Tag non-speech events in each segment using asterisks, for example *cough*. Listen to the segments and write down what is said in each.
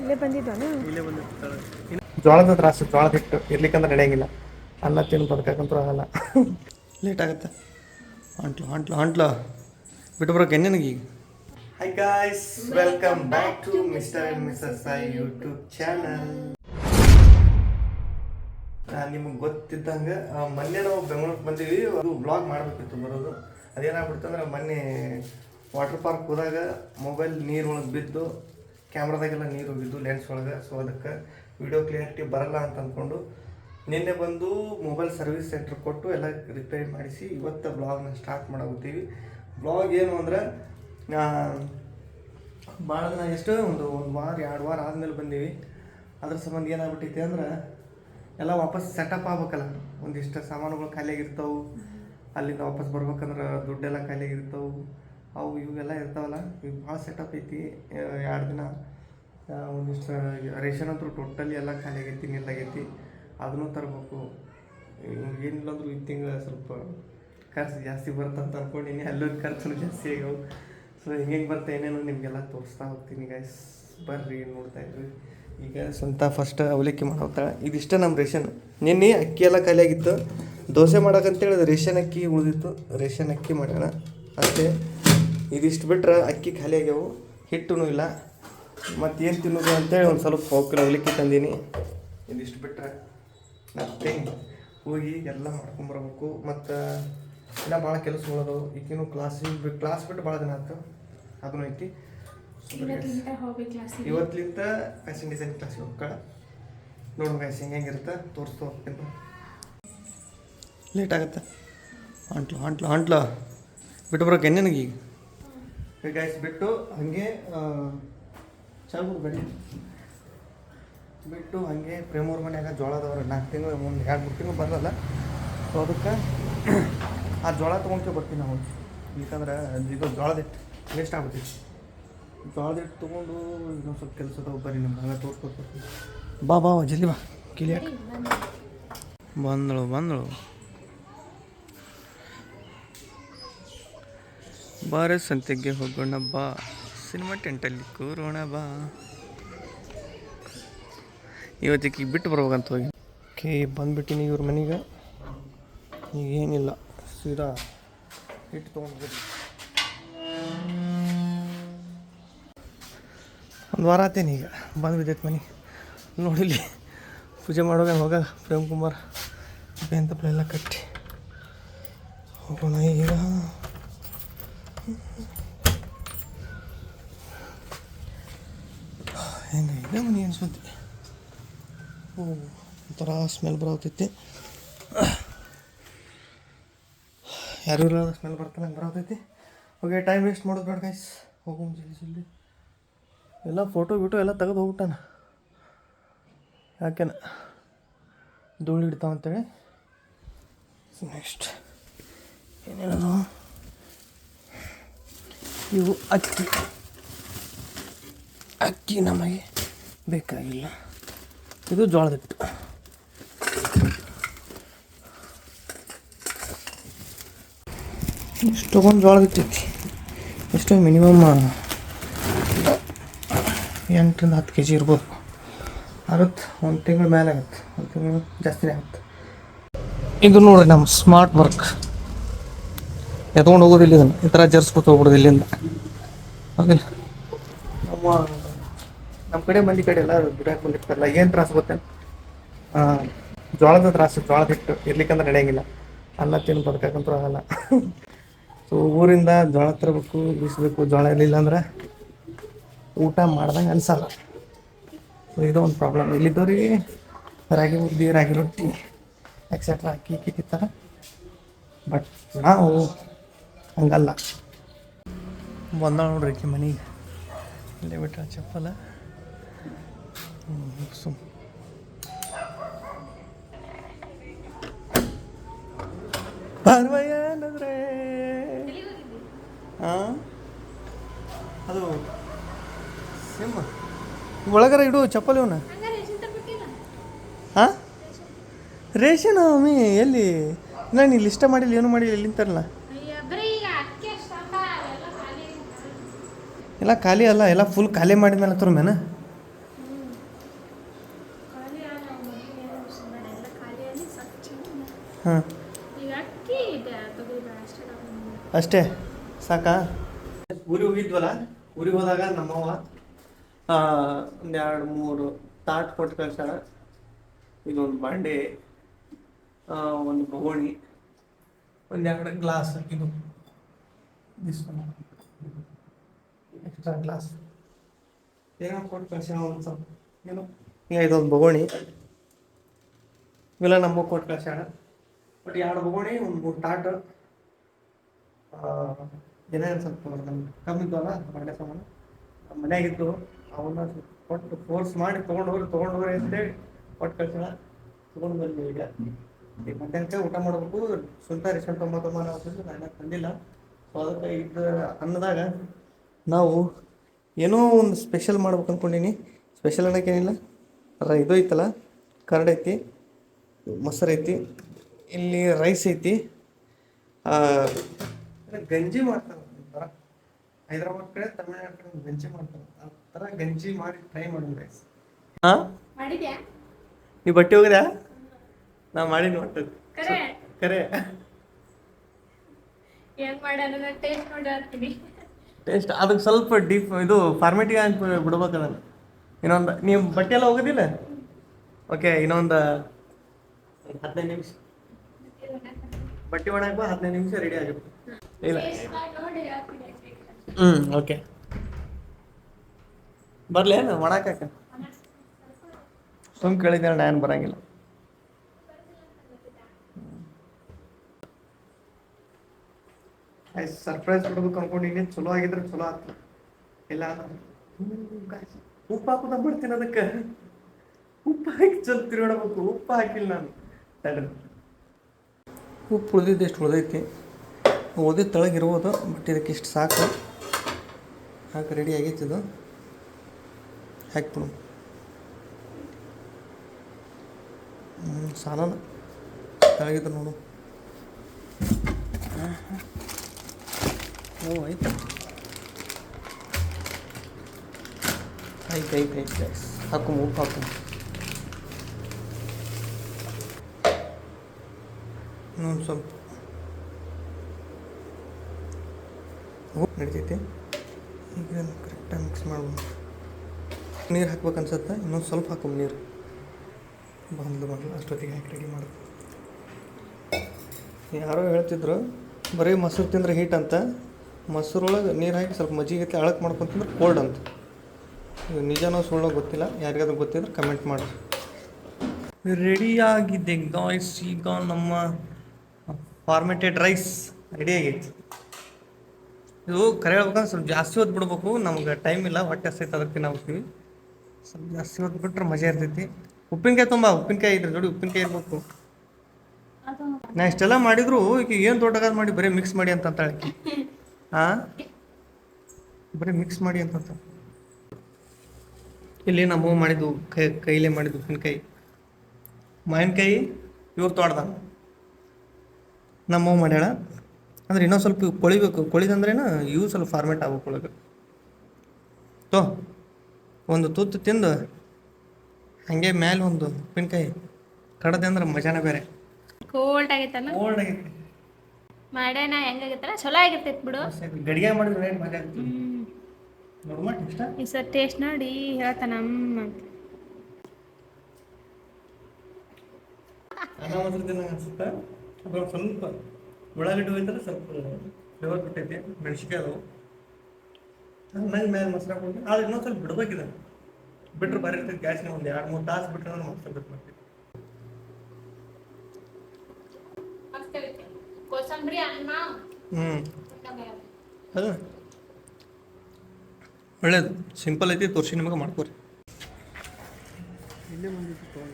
ಇಲ್ಲೇ ಬಂದಿದ್ದಾನು? ಜೋಳದ ತ್ರಾಸು ಜೋಳದ ಹಿಟ್ಟು ಇರ್ಲಿಕ್ಕಂದ್ರೆ ನಡೆಯಂಗಿಲ್ಲ. ಅನ್ನ ತಿನ್ನು ಬದುಕಂತೂ ಆಗಲ್ಲ. ಲೇಟ್ ಆಗುತ್ತೆ. ಹೊಂಟ್ಲು ಹೊಂಟ್ಲು ಹೊಂಟ್ಲು. ಬಿಟ್ಟು ಬರೋಕೆ ನಿನಗೆ ಈಗ? Hi guys welcome back to mister and missus I YouTube channel ನಿಮಗೆ ಗೊತ್ತಿದ್ದಂಗೆ ಮೊನ್ನೆ ನಾವು ಬೆಂಗಳೂರಿಗೆ ಬಂದೀವಿ. ಅದು ಬ್ಲಾಗ್ ಮಾಡಬೇಕಿತ್ತು ಬರೋದು. ಅದೇನಾಗ್ಬಿಡ್ತು ಅಂದ್ರೆ ಮೊನ್ನೆ ವಾಟರ್ ಪಾರ್ಕ್ ಹೋದಾಗ ಮೊಬೈಲ್ ನೀರು ಒಳಗೆ ಬಿದ್ದು, ಕ್ಯಾಮ್ರಾದಾಗೆಲ್ಲ ನೀರು ಹೋಗಿದ್ದು ಲೆನ್ಸ್ ಒಳಗೆ. ಸೊ ಅದಕ್ಕೆ ವಿಡಿಯೋ ಕ್ಲಿಯರಿಟಿ ಬರಲ್ಲ ಅಂತ ಅಂದ್ಕೊಂಡು ನಿನ್ನೆ ಬಂದು ಮೊಬೈಲ್ ಸರ್ವಿಸ್ ಸೆಂಟ್ರ್ ಕೊಟ್ಟು ಎಲ್ಲ ರಿಪೇರಿ ಮಾಡಿಸಿ ಇವತ್ತು ಬ್ಲಾಗ್ನ ಸ್ಟಾರ್ಟ್ ಮಾಡಾಗುತ್ತೀವಿ ಬ್ಲಾಗ್ ಏನು ಅಂದ್ರೆ ಭಾಳ ದಿನ ಎಷ್ಟು ಒಂದು ಒಂದು ವಾರ, ಎರಡು ವಾರ ಆದಮೇಲೆ ಬಂದೀವಿ. ಅದ್ರ ಸಂಬಂಧ ಏನಾಗ್ಬಿಟ್ಟೈತಿ ಅಂದ್ರೆ, ಎಲ್ಲ ವಾಪಸ್ ಸೆಟಪ್ ಆಗ್ಬೇಕಲ್ಲ. ಒಂದಿಷ್ಟು ಸಾಮಾನುಗಳು ಖಾಲಿಯಾಗಿರ್ತಾವೆ. ಅಲ್ಲಿಂದ ವಾಪಸ್ ಬರ್ಬೇಕಂದ್ರೆ ದುಡ್ಡೆಲ್ಲ ಖಾಲಿಯಾಗಿರ್ತಾವೆ. ಅವು ಇವೆಲ್ಲ ಇರ್ತಾವಲ್ಲ, ಇವು ಭಾಳ ಸೆಟಪ್ ಐತಿ. ಎರಡು ದಿನ ಒಂದಿಷ್ಟು ರೇಷನ್ ಅಂತೂ ಟೋಟಲಿ ಎಲ್ಲ ಖಾಲಿ ಆಗೈತಿ ನಿಲ್ಲಾಗೈತಿ ಅದನ್ನು ತರಬೇಕು. ಏನಿಲ್ಲ ಅಂದ್ರೂ ಈ ತಿಂಗಳು ಸ್ವಲ್ಪ ಖರ್ಚು ಜಾಸ್ತಿ ಬರುತ್ತೆ ಅಂತ ಅನ್ಕೊಂಡಿನಿ. ಅಲ್ಲೊಂದು ಖರ್ಚು ಜಾಸ್ತಿ ಆಗ್ಯಾವು. ಸೊ ಹೆಂಗೆ ಬರ್ತಾ ಏನೇನು ನಿಮಗೆಲ್ಲ ತೋರಿಸ್ತಾ ಹೋಗ್ತೀನಿ ಗೈಸ್ ಬರ್ರಿ, ನೋಡ್ತಾ ಇದ್ರಿ ಈಗ ಸ್ವಂತ ಫಸ್ಟ್ ಅವಲಕ್ಕಿ ಮಾಡೋತಾಳೆ ಇದಿಷ್ಟೇ ನಮ್ಮ ರೇಷನ್. ನಿನ್ನೆ ಅಕ್ಕಿ ಎಲ್ಲ ಖಾಲಿಯಾಗಿತ್ತು ದೋಸೆ ಮಾಡೋಕ್ಕಂತೇಳಿ ಅದು ರೇಷನ್ ಅಕ್ಕಿ ಉಳಿದಿತ್ತು. ರೇಷನ್ ಅಕ್ಕಿ ಮಾಡೋಣ ಅಷ್ಟೇ ಇದಿಷ್ಟು ಬಿಟ್ರೆ ಅಕ್ಕಿ ಖಾಲಿ ಆಗ್ಯಾವು. ಹಿಟ್ಟೂ ಇಲ್ಲ. ಮತ್ತು ಏನು ತಿನ್ನೋದು ಅಂತೇಳಿ ಒಂದು ಸ್ವಲ್ಪ ಹೋಗ್ಕಿಲ್ಲ ಹೋಗ್ಲಿಕ್ಕೆ ತಂದೀನಿ. ಇದಿಷ್ಟು ಬಿಟ್ರೆ ಮತ್ತೆ ಹೋಗಿ ಎಲ್ಲ ಮಾಡ್ಕೊಂಬರ್ಬೇಕು ಮತ್ತು ಇನ್ನ ಭಾಳ ಕೆಲಸ ಈಗಿನೂ ಕ್ಲಾಸಿಗೆ ಕ್ಲಾಸ್ ಬಿಟ್ಟು ಭಾಳ ದಿನ ಆಯ್ತು ಅದನ್ನು ಐತಿ. ಇವತ್ತಿಂತ ಫ್ಯಾಷನ್ ಡಿಸೈನ್ ಕ್ಲಾಸಿಗೆ ಹೋಗ್ಕಳ ನೋಡು ಫ್ಯಾಷನ್ ಹೆಂಗೆ ಹೆಂಗಿರುತ್ತೆ ತೋರಿಸ್ತು ಹೋಗ್ತೀನಿ ಲೇಟ್ ಆಗುತ್ತೆ. ಹೊಂಟ್ಲು ಹೊಂಟ್ಲು ಹೊಂಟ್ಲು. ಬಿಟ್ಟು ಬರೋಕೆ ನನಗೆ ಈಗ. ಬಿಟ್ಟು ಹಾಗೆ ಚಾಲು ಬಿಟ್ಟು ಹಂಗೆ ಪ್ರೇಮವ್ರ ಮನ್ಯಾಗ ಜೋಳದವ್ರು ನಾಲ್ಕು ತಿಂಗಳು ಮುಂದೆ ಎರಡು ಮೂರು ತಿಂಗಳು ಬರಲ್ಲ. ಸೊ ಅದಕ್ಕೆ ಆ ಜೋಳ ತೊಗೊಂಡ್ಕೆ ಬರ್ತೀನಿ ನಾವು. ಯಾಕಂದ್ರೆ ಇದು ಜೋಳದ ಹಿಟ್ಟು ವೇಸ್ಟ್ ಆಗ್ಬಿಡ್ತೀವಿ ಜೋಳದ ಹಿಟ್ಟು ತೊಗೊಂಡು ಇನ್ನೊಂದು ಸ್ವಲ್ಪ ಕೆಲಸ ಅದಾವ ಬರ್ರಿ ನಿಮ್ಗೆ ಹಂಗೆ ತೋರ್ಸ್ಕೊಡ್ತೀನಿ. ಬಾ ಬಾ ಜಲ್ದಿ ಬಾ. ಕಿಲಿಯಾಕ ಬಂದಳು ಬಂದಳು. ಬಾರೆ ಸಂತೆಗೆ ಹೋಗೋಣ ಬಾ. ಸಿನಿಮಾ ಟೆಂಟಲ್ಲಿ ಕೂರೋಣ ಬಾ. ಇವತ್ತಿಗೆ ಬಿಟ್ಟು ಬರ್ಬೇಕಂತ ಹೋಗಿ. ಓಕೆ, ಬಂದ್ಬಿಟ್ಟಿನಿ ಇವ್ರ ಮನೆಗೆ. ಈಗ ಏನಿಲ್ಲ, ಸೀದಾ ಹಿಟ್ಟು ತೊಗೊಂಡು ಒಂದು ವಾರ ಆತೇನೆ ಈಗ ಬಂದು ಮನೆ. ನೋಡಿಲಿ ಪೂಜೆ ಮಾಡುವಾಗ ಹೋಗ ಪ್ರೇಮ್ ಕುಮಾರ್ ಬೆಂತಪ್ಲೆ ಎಲ್ಲ ಕಟ್ಟಿ. ಹೋಗೋಣ ಈಗ. ಹೆಂಗೆ? ಇದೆ ಮನೆ ಅನ್ಸುತ್ತೆ ಓ, ಒಂಥರ ಸ್ಮೆಲ್ ಬರತೈತಿ ಯಾರು ಇಲ್ಲ ಸ್ಮೆಲ್ ಬರ್ತಾನೆ ಹಂಗೆ ಬರತೈತಿ ಓಕೆ ಟೈಮ್ ವೇಸ್ಟ್ ಮಾಡೋದು ಬೇಡ ಗೈಸ್ ಹೋಗು ಜಲ್ದಿ ಜಲ್ದಿ. ಎಲ್ಲ ಫೋಟೋ ಗಿಟೋ ಎಲ್ಲ ತೆಗೆದು ಹೋಗ್ಬಿಟ್ಟಾನ. ಯಾಕೆನ? ಧೂಳು ಹಿಡ್ತಾವಂತೇಳಿ ನೆಕ್ಸ್ಟ್ ಏನೇನದು ಇವು ಅಕ್ಕಿ. ಅಕ್ಕಿ ನಮಗೆ ಬೇಕಾಗಿಲ್ಲ. ಇದು ಜೋಳದ ಹಿಟ್ಟು. ಇಷ್ಟೊಂದು ಜೋಳದ ಹಿಟ್ಟೈತಿ ಎಷ್ಟು ಮಿನಿಮಮ್ ಎಂಟರಿಂದ ಹತ್ತು ಕೆ ಜಿ ಇರ್ಬೋದು. ಆಗುತ್ತೆ ಒಂದು ತಿಂಗಳ ಮೇಲೆ ಆಗುತ್ತೆ. ಒಂದು ತಿಂಗಳು ಜಾಸ್ತಿನೇ ಆಗುತ್ತೆ. ಇದು ನೋಡಿರಿ ನಮ್ಮ ಸ್ಮಾರ್ಟ್ ವರ್ಕ್. ಎತ್ಕೊಂಡು ಹೋಗೋದಿಲ್ಲ ಇದನ್ನು. ಈ ಥರ ಜರ್ಸ್ಕೊತ ಹೋಗ್ಬಿಡೋದು ಇಲ್ಲಿಂದ. ಹೌದಿಲ್ಲ ನಮ್ಮ ನಮ್ಮ ಕಡೆ ಮಂದಿ ಕಡೆ ಎಲ್ಲ ದುಡ್ಯಾಕೆ ಬಂದಿರ್ತಾರಲ್ಲ, ಏನು ತ್ರಾಸ ಗೊತ್ತೇನು? ಜೋಳದ ತ್ರಾಸು ಜೋಳದ ಹಿಟ್ಟು ಇರ್ಲಿಕ್ಕಂದ್ರೆ ನಡೆಯಂಗಿಲ್ಲ. ಅನ್ನ ತಿನ್ನು ಬದುಕಕ್ಕಂತೂ ಆಗಲ್ಲ. ಸೊ ಊರಿಂದ ಜೋಳ ತರಬೇಕು, ಬೀಸಬೇಕು ಜೋಳ ಇರಲಿಲ್ಲ ಅಂದ್ರೆ ಊಟ ಮಾಡ್ದಂಗೆ ಅನ್ಸಲ್ಲ. ಸೊ ಇದು ಒಂದು ಪ್ರಾಬ್ಲಮ್ ಇಲ್ಲಿದ್ದವ್ರಿಗೆ ರಾಗಿ ಮುದ್ದೆ, ರಾಗಿ ರೊಟ್ಟಿ ಎಕ್ಸೆಟ್ರಾ ಅಕ್ಕಿ ಇಕ್ಕಿ ತಿಂತಾರೆ ಬಟ್ ನಾವು ಹಂಗಲ್ಲ. ಬಂದ ನೋಡ್ರಿ ಆಕಿ ಮನೆಗೆ ಇಲ್ಲೇ ಬಿಟ್ಟ ಚಪ್ಪಲ. ಹ್ಮ್, ಸುಮ್ ಬಾರ್ವಯ್ಯ ಅನ್ನದ್ರೆ ಹಾಂ ಅದು ಸಿಮ್ಮ ಒಳಗರ ಇಡು ಚಪ್ಪಲಿ ಇವನ್ನ ಹಾಂ ರೇಷನ್ ಅಮ್ಮಿ ಎಲ್ಲಿ? ಇಲ್ಲ ನೀ ಲಿಸ್ಟ್ ಮಾಡಿಲ್ಲ ಏನು ಮಾಡಿಲ್ಲ ಎಲ್ಲಿಂತಾರಲ್ಲ ಎಲ್ಲ ಖಾಲಿ ಅಲ್ಲ ಎಲ್ಲ ಫುಲ್ ಖಾಲಿ ಮಾಡಿದ್ಮೇಲೆ ಹತ್ರ ಮೇನ ಹಾಂ. ಈಗ ಅಕ್ಕಿ ಇದೆ ತಗೋಬೇಡ ಅಷ್ಟೇ ಸಾಕ ಅಷ್ಟೇ? ಸಾಕಾ? ಊರಿಗೆ ಹೋಗಿದ್ವಲ್ಲ ಊರಿಗೆ ಹೋದಾಗ ನಮ್ಮವ್ವ ಆ, ಒಂದ್ ಎರಡು ಮೂರು ತಾಟ್ ಕೊಟ್ಟು ಕಳ್ಸಾಳ ಇದೊಂದು ಬಾಂಡೆ ಆ, ಒಂದು ಬಗೋಣಿ ಒಂದೆರಡು ಗ್ಲಾಸ್ ಇದು ಗ್ಲಾಸ್. ಏನೋ ಕೊಟ್ಟು ಕಳ್ಸ್ಯಾಣ ಒಂದು ಸ್ವಲ್ಪ ಇದೊಂದು ಬಗೋಣಿ. ಇವೆಲ್ಲ ನಮ್ಮ ಕೊಟ್ಟು ಕಳ್ಸ್ಯಾಣ ಬಟ್ ಎರಡು ಬಗೋಣಿ, ಒಂದು ಮೂರು ಟಾಟ್ ಏನೇನು ಸ್ವಲ್ಪ ನಮ್ಗೆ ಕಮ್ಮಿ ಇದ್ದವಲ್ಲ ಮಂಡ್ಯ ಸಾಮಾನು. ನಮ್ಮ ಮನೆಯಾಗಿದ್ದು ಅವನ್ನ ಕೊಟ್ಟು ಫೋರ್ಸ್ ಮಾಡಿ ತೊಗೊಂಡು ಹೋಗ್ರಿ ತೊಗೊಂಡು ಹೋಗ್ರಿ ಅಂತೇಳಿ ಕೊಟ್ಟು ಕಳ್ಸೋಣ ತೊಗೊಂಡು ಬಂದ್ವಿ ಈಗ. ಈಗ ಮಧ್ಯಾಹ್ನಕ್ಕೆ ಊಟ ಮಾಡಬೇಕು. ಸ್ವಂತ ರೇಷನ್ ತೊಂಬತ್ತೊಂಬತ್ತು ನಾನು ತಂದಿಲ್ಲ. ಸೊ, ಅದಕ್ಕೆ ಇದ್ದ ಅನ್ನದಾಗ ನಾವು ಏನೋ ಒಂದು ಸ್ಪೆಷಲ್ ಮಾಡ್ಬೇಕು ಅಂದ್ಕೊಂಡೀನಿ ಸ್ಪೆಷಲ್ ಅನ್ನೋಕ್ಕೇನಿಲ್ಲ ರ ಇದು ಐತಲ್ಲ ಕರ್ಡ್ ಐತಿ ಮೊಸರು ಐತಿ ಇಲ್ಲಿ ರೈಸ್ ಐತಿ. ಆ, ಗಂಜಿ ಮಾಡ್ತಾರೆ ಒಂಥರ ಹೈದ್ರಾಬಾದ್ ಕಡೆ ತಮಿಳ್ನಾಡು ಕಡೆ ಗಂಜಿ ಮಾಡ್ತಾರೆ. ಆ ಥರ ಗಂಜಿ ಮಾಡಿ ಟ್ರೈ ಮಾಡೋಣ ರೈಸ್ ಹಾಂ ಮಾಡಿದ್ಯಾ? ನೀವು ಬಟ್ಟೆ ಹೋಗಿದ್ಯಾ ನಾ ಮಾಡಿ ನೋಡ್ತದೆ ಕರೆ. ಕರೆ. ಮಾಡೋಣ ಟೇಸ್ಟ್ ನೋಡಿ ಟೇಸ್ಟ್ ಅದಕ್ಕೆ ಸ್ವಲ್ಪ ಡೀಪ್ ಇದು ಫಾರ್ಮೇಟಿಗೆ ಹಾಕಿ ಬಿಡ್ಬೇಕು ಅದನ್ನು. ಇನ್ನೊಂದು, ನೀವು ಬಟ್ಟೆ ಎಲ್ಲ ಹೋಗೋದಿಲ್ಲ? ಓಕೆ ಇನ್ನೊಂದು ಹದಿನೈದು ನಿಮಿಷ. ಬಟ್ಟೆ ಒಣಗ ಹದಿನೈದು ನಿಮಿಷ ರೆಡಿ ಆಗುತ್ತೆ ಇಲ್ಲ. ಹ್ಞೂ ಓಕೆ ಬರ್ಲೇನು ಒಣಕಾಕ ಸುಮ್ ಕೇಳಿದ್ರೆ ನಾನು ಬರಂಗಿಲ್ಲ. ಆಯ್ತು ಸರ್ಪ್ರೈಸ್ ಕೊಡ್ಬೇಕು ಅನ್ಕೊಂಡಿನಿ ಚಲೋ ಆಗಿದ್ರೆ ಚಲೋ ಆಯ್ತು ಇಲ್ಲ ಉಪ್ಪು ಹಾಕೋದ ಬಿಡ್ತೀನಿ ಅದಕ್ಕೆ. ಉಪ್ಪು ಹಾಕಿ ಚಲ್ ತಿರುಗಾಡಬೇಕು, ಉಪ್ಪು ಹಾಕಿಲ್ಲ ನಾನು. ತಡ್ರಿ ಉಪ್ಪು ಉಳ್ದಿದ್ದು ಎಷ್ಟು ಉಳ್ದೈತಿ. ಓದಿದ ತಳಗಿರ್ಬೋದು ಬಟ್ ಇದಕ್ಕೆ ಇಷ್ಟು ಸಾಕು. ಹಾಕಿ ರೆಡಿ ಆಗೈತಿ ಇದು. ಹಾಕ್ಬಿಡು ಸಾಲಲ್ಲ ತೆಳಗಿದ್ರೆ ನೋಡು. ಓ, ಆಯ್ತು. ಆಯ್ತು ಆಯ್ತು ಆಯ್ತು ಗೈಸ್ ಹಾಕು ಉಪ್ಪು ಹಾಕು. ಇನ್ನೊಂದು ಸ್ವಲ್ಪ. ಉಪ್ಪು ನಡಿತೈತಿ. ಈಗ ಕರೆಕ್ಟಾಗಿ ಮಿಕ್ಸ್ ಮಾಡ್ಬೋದು. ನೀರು ಹಾಕ್ಬೇಕು ಅನ್ಸುತ್ತೆ? ಇನ್ನೊಂದು ಸ್ವಲ್ಪ ಹಾಕು ನೀರು. ಬಂದು ಬಂದು ಅಷ್ಟೊತ್ತಿಗೆ ಹಾಕಿ ರೆಡಿ ಮಾಡೋದು ಯಾರೋ ಹೇಳ್ತಿದ್ರು, ಬರೀ ಮೊಸರು ತಿಂದ್ರೆ ಹೀಟ್ ಅಂತ. ಮೊಸರೊಳಗೆ ನೀರು ಹಾಕಿ ಸ್ವಲ್ಪ ಮಜ್ಜಿಗೆ ಅಳಕ್ ಮಾಡ್ಕೊತಂದ್ರೆ ತಿಂದ್ರೆ ಕೋಲ್ಡ್ ಅಂತ. ಇದು ನಿಜನೋ ಸುಳ್ಳೋ ಗೊತ್ತಿಲ್ಲ. ಯಾರಿಗಾದ್ರೂ ಗೊತ್ತಿದ್ರೆ ಕಮೆಂಟ್ ಮಾಡಿ. ರೆಡಿ ಆಗಿದ್ದೆ ಗಾಯ್ಸ್ ಈಗ ನಮ್ಮ ಫಾರ್ಮೆಟೆಡ್ ರೈಸ್ ರೆಡಿ ಆಗೈತಿ. ಇದು ಕರೆ ಹೇಳ್ಬೇಕಂದ್ರೆ ಸ್ವಲ್ಪ ಜಾಸ್ತಿ ಹೊತ್ತು ಬಿಡ್ಬೇಕು. ನಮ್ಗೆ ಟೈಮ್ ಇಲ್ಲ. ಹೊಟ್ಟೆ ಹಸ್ತೈತೆ ಅದಕ್ಕೆ ನಾವು ಹೋಗ್ತೀವಿ. ಸ್ವಲ್ಪ ಜಾಸ್ತಿ ಹೊತ್ತು ಬಿಟ್ರೆ ಮಜಾ ಇರ್ತೈತಿ. ಉಪ್ಪಿನಕಾಯಿ ತುಂಬ ಉಪ್ಪಿನಕಾಯಿ ಇದ್ರೆ ಜೋಡಿ ಉಪ್ಪಿನಕಾಯಿ ಇರ್ಬೇಕು. ನಾ ಇಷ್ಟೆಲ್ಲ ಮಾಡಿದ್ರು ಈಗ ಏನು ದೊಡ್ಡಗಾದ ಮಾಡಿ ಬರೀ ಮಿಕ್ಸ್ ಮಾಡಿ ಅಂತ ಅಂತ ಆಕಿ. *laughs* ಹಾ ಬರೀ ಮಿಕ್ಸ್ ಮಾಡಿ ಅಂತ. ಇಲ್ಲಿ ನಮ್ಮ ಮಾಡಿದ್ದು ಕೈ ಕೈಲೇ ಮಾಡಿದ್ದು ಉಪ್ಪಿನಕಾಯಿ ಮಾವಿನಕಾಯಿ ಇವ್ರು ತೋಡ್ದ ನಮ್ಮ ಮಾಡ್ಯಾಳ. ಅಂದ್ರೆ ಇನ್ನೊಂದು ಸ್ವಲ್ಪ ಕೊಳಿಬೇಕು. ಕೊಳಿದಂದ್ರೇನು ಇವು ಸ್ವಲ್ಪ ಫಾರ್ಮೇಟ್ ಆಗ್ಬೇಕು ಒಳಗೆ. ತೋ ಒಂದು ತುತ್ತು ತಿಂದು ಹಂಗೆ ಮೇಲೆ ಒಂದು ಉಪ್ಪಿನಕಾಯಿ ಕಡದೆ ಅಂದ್ರೆ ಮಜಾನೇ ಬೇರೆ. ಕೋಲ್ಡ್ ಆಗೈತಲ್ಲ? ಕೋಲ್ಡ್ ಆಗೈತಿ. ಮಾಡ್ಯಾನ ಹೆಂಗಾಗತ್ತಲ್ಲ? ಚಲೋ ಆಗಿರ್ತೈತಿ ಬಿಡು. ಗಡಿಗೆ ಮಾಡಿದ್ರೆ ರೇಟ್ ಮಜಾ ಆಗ್ತದೆ ನೋಡುವ ಇಷ್ಟ ಈ ಸರ್ ಟೇಸ್ಟ್ ನೋಡಿ ಹೇಳ್ತಾನ ಅಮ್ಮ ಅಂತ. ಅನ್ನ ಮೊಸರು ತಿನ್ನಂಗೆ ಅನ್ಸುತ್ತೆ? ಅದ್ರೊಳಗೆ ಸ್ವಲ್ಪ ಉಳ್ಳಾಗಡ್ಡಿ ಹೋಯ್ತಾರೆ ಸ್ವಲ್ಪ ಫ್ಲೇವರ್ ಬಿಟ್ಟೈತಿ ಮೆಣಸಿಕಾಯಿ ಅದಾವು. ಅನ್ನಂಗೆ ಮೇಲೆ ಮೊಸರು ಹಾಕೊಂಡು ಆದ್ರೆ ಇನ್ನೊಂದು ಸ್ವಲ್ಪ ಬಿಡ್ಬೇಕಿದೆ. ಬಿಟ್ರೆ ಬರೀ ಇರ್ತೈತಿ ಗ್ಯಾಸ್ನ ಒಂದು ಎರಡು ಮೂರು ತಾಸು ಬಿಟ್ಟರೆ ಮೊಸರು ಬಿಟ್ಟು ಬಿಟ್ಬಿಡ್ತೀವಿ ಕೋಸಂಬರಿ ಅನ್ನ ಹ್ಞೂ ಅದು. ಒಳ್ಳೇದು ಸಿಂಪಲ್ ಐತಿ ತೋರಿಸಿ ನಿಮಗೆ ಮಾಡ್ಕೋರಿ. ಇಲ್ಲೇ ಬಂದಿದ್ದಾನೆ?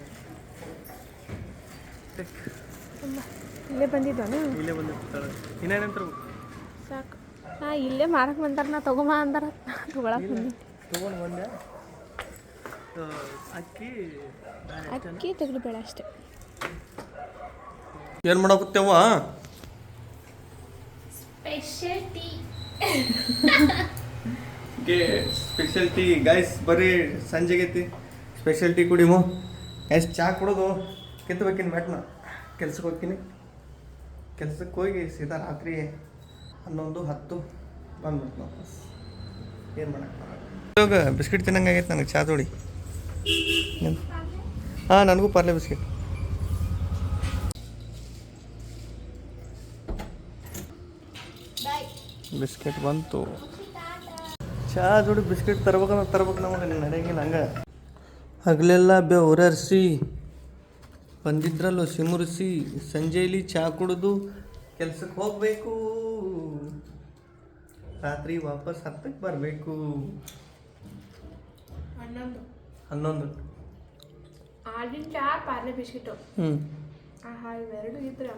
ಇಲ್ಲೇ ಬಂದಿದ್ದ ಇಲ್ಲೇ ಬಂದಿತ್ತು ಇನ್ನೇನಂತಾರೆ? ಸಾಕು. ಹಾಂ ಇಲ್ಲೇ ಮಾರಕ್ಕೆ ಬಂದಾರ ನಾ ತಗೋಮ ಅಂದಾರ. ತಗೊಳಕ್ ಬಂದಿ ತಗೊಂಡು ಬಂದೆ. ಅಕ್ಕಿ ಅಕ್ಕಿ ತೆಗ್ದುಬೇಡ ಅಷ್ಟೇ. ಏನು ಮಾಡಾಕತ್ತೇವ ಸ್ಪೆಷಲ್ ಟೀ ಗೈಸ್ ಬರ್ರಿ ಸಂಜೆಗೈತಿ ಸ್ಪೆಷಲ್ ಟೀ ಕುಡಿಮು ಗೈಸ್ ಚಾ ಕುಡೋದು? ಕಿತ್ತಬೇಕಿನ ಮೆಟ್ನ ಕೆಲ್ಸಕ್ಕೆ ಹೋಗ್ತೀನಿ. ಕೆಲ್ಸಕ್ಕೆ ಹೋಗಿ ಸೀದಾ ರಾತ್ರಿ ಹನ್ನೊಂದು, ಹತ್ತು ಬಂದ್ಬಿಡ್ತು ವಾಪಸ್. ಏನು ಮಾಡಕ್ಕೆ ಇವಾಗ ಬಿಸ್ಕಿಟ್ ತಿನ್ನಂಗಾಗೈತೆ ನನಗೆ ಚಾ ತೋಡಿ. ಹಾಂ, ನನಗೂ ಪರ್ಲೆ ಬಿಸ್ಕಿಟ್. ಬಿಸ್ಕೆಟ್ ಬಂತು. ಚಾ ಜೋಡಿ ಬಿಸ್ಕೆಟ್ ತರ್ಬೇಕಂದ್ರೆ ತರ್ಬೇಕು ನಮಗೆ ನಡೆಯಂಗಿಲ್ಲ ಹಂಗೆ. ಹಗಲೆಲ್ಲ ಬೆವರರ್ಸಿ ಬಂದಿದ್ರಲ್ಲೋ ಸಿಮುರಿಸಿ ಸಂಜೆಯಲ್ಲಿ ಚಹಾ ಕುಡಿದು ಕೆಲ್ಸಕ್ಕೆ ಹೋಗಬೇಕು. ರಾತ್ರಿ ವಾಪಸ್ ಹತ್ತಕ್ಕೆ ಬರಬೇಕು. ಹನ್ನೊಂದು. ಹನ್ನೊಂದು. ಹಾಲಿನ ಚಾ ಪಾರ್ಲೆ ಬಿಸ್ಕಿಟು. ಹ್ಞೂ ಆಹಾ ಇವೆರಡು ಇದ್ರೆ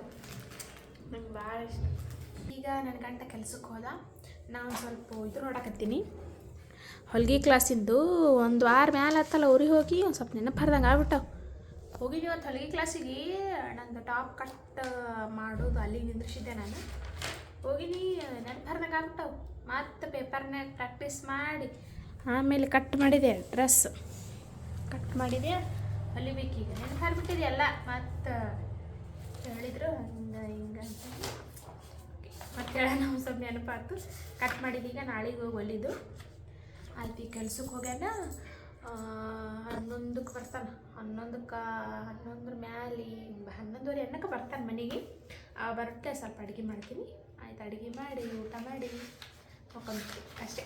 ನಂಗೆ ಭಾಳ ಇಷ್ಟ. ಈಗ ನನ್ನ ಗಂಟ ಕೆಲ್ಸಕ್ಕೆ ಹೋದ. ನಾನು ಸ್ವಲ್ಪ ಇದು ನೋಡಕತ್ತೀನಿ. ಹೊಲ್ಗೆ ಕ್ಲಾಸಿಂದು ಒಂದು ವಾರ ಮ್ಯಾಲ ಹತ್ತಲ್ಲ ಊರಿಗೆ ಹೋಗಿ ಒಂದು ಸ್ವಲ್ಪ ನೆನಪು ಹರ್ದಂಗೆ ಆಗ್ಬಿಟ್ಟವು. ಹೋಗಿದ್ವಿ ಇವತ್ತು ಹೊಲಿಗೆ ಕ್ಲಾಸಿಗೆ. ನಂದು ಟಾಪ್ ಕಟ್ ಮಾಡೋದು ಅಲ್ಲಿಗೆ ನಿಂದ್ರಿಸಿದ್ದೆ ನಾನು. ಹೋಗಿನಿ ನೆನಪು ಬರ್ದಂಗೆ ಆಗ್ಬಿಟ್ಟವು. ಮತ್ತು ಪೇಪರ್ನಾಗ ಪ್ರಾಕ್ಟೀಸ್ ಮಾಡಿ ಆಮೇಲೆ ಕಟ್ ಮಾಡಿದೆ ಡ್ರೆಸ್. ಕಟ್ ಮಾಡಿದೆ, ಹೊಲಿಬೇಕೀಗ. ನೆನಪು ಹರ್ಬಿಟ್ಟಿದೆ ಎಲ್ಲ. ಮತ್ತು ಹೇಳಿದರು, ಹಂಗೆ, ಹಿಂಗೆ ಅಂತ. ಮತ್ತೆ ಹೇಳ ನಾವು ಸ್ವಲ್ಪ ನೆನಪಾಯ್ತು. ಕಟ್ ಈಗ ನಾಳೆಗೆ ಹೋಗಿ ಹೊಲಿದು ಈಗ ಕೆಲ್ಸಕ್ಕೆ ಹೋಗ್ಯಾನ. ಹನ್ನೊಂದಕ್ಕೆ ಬರ್ತಾನೆ. ಹನ್ನೊಂದಕ್ಕೆ, ಹನ್ನೊಂದ್ರ ಮ್ಯಾಲೆ ಹನ್ನೊಂದುವರೆ ಅನ್ನಕ್ಕೆ ಬರ್ತಾನೆ ಮನೆಗೆ. ಬರುತ್ತೆ, ಸ್ವಲ್ಪ ಅಡುಗೆ ಮಾಡ್ತೀನಿ. ಆಯ್ತು, ಅಡುಗೆ ಮಾಡಿ, ಊಟ ಮಾಡಿ ಹೋಗ್ತೀವಿ ಅಷ್ಟೇ.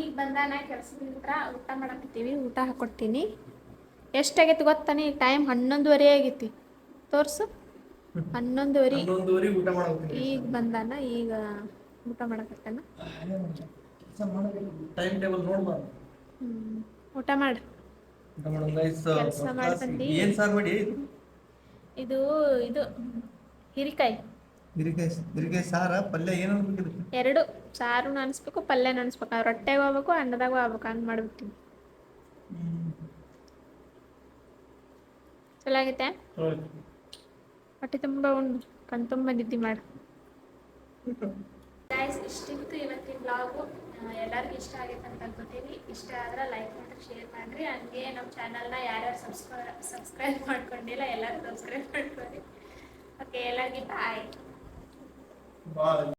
ಈಗ ಬಂದಾನ ಕೆಲಸದಿಂದ ಊಟ ಮಾಡಕತ್ತೀವಿ, ಊಟ ಹಾಕೊಡ್ತೀನಿ. ಎಷ್ಟಾಗೈತಿ ಗೊತ್ತಾನೆ ಟೈಮ್ ಹನ್ನೊಂದುವರೆ ಆಗೈತಿ. ತೋರ್ಸು. ಹನ್ನೊಂದುವರೆ ಹನ್ನೊಂದುವರೆಗೆ ಊಟ ಮಾಡ್ಬೇಕು ಈಗ ಬಂದಾನ ಈಗ ಊಟ ಮಾಡಕತ್ತಾನ? Time table ನೋಡ್ಬಾರ್ದು. ಊಟ ಮಾಡು. ಊಟ ಮಾಡೋಣ ಗೈಸ್ ಕೆಲ್ಸ ಮಾಡಿ ಬಂದಿ? ಏನು ಸಾರು ಮಾಡಿ? ಇದು ಇದು ಹಿರಿಕಾಯಿ. ಹಿರಿಕಾಯಿ ಹಿರಿಕಾಯಿ ಸಾರ ಪಲ್ಯ ಏನು ಅನ್ಬೇಕಿದ್ರು ಎರಡು ಸಾರು ನೆನೆಸ್ಬೇಕು ಪಲ್ಯ ಅನ್ಸ್ಬೇಕು ರೊಟ್ಟೆಗೂ ಆಗ್ಬೇಕು ಅನ್ನದಾಗೂ ಆಗ್ಬೇಕು ಹಂಗೆ ಮಾಡ್ಬಿಡ್ತೀನಿ. ಚಲೋ ಆಗೈತೆ? ಹೊಟ್ಟೆ ತುಂಬ ಉಣ್ಣು ಕಣ್ ತುಂಬ ಬಂದಿದ್ದಿ ಮಾಡು. ಗಾಯ್ಸ್ ಇಷ್ಟಿತ್ತು ಇವತ್ತಿನ ಬ್ಲಾಗು ಎಲ್ಲರಿಗೂ ಇಷ್ಟ ಆಗೈತೆ ಅಂತ ಅನ್ಕೋತೀನಿ. ಇಷ್ಟ ಆದ್ರೆ ಲೈಕ್ ಮಾಡಿ ಶೇರ್ ಮಾಡಿರಿ. ಹಂಗೆ ನಮ್ಮ ಚಾನಲ್ನ ಯಾರ್ಯಾರು ಸಬ್ಸ್ಕ್ರೈ ಸಬ್ಸ್ಕ್ರೈಬ್ ಮಾಡ್ಕೊಂಡಿಲ್ಲ ಎಲ್ಲರೂ ಸಬ್ಸ್ಕ್ರೈಬ್ ಮಾಡ್ಕೊಳ್ಳಿ. ಓಕೆ ಎಲ್ಲರಿಗೂ ಬಾಯ್ ಬಾಯ್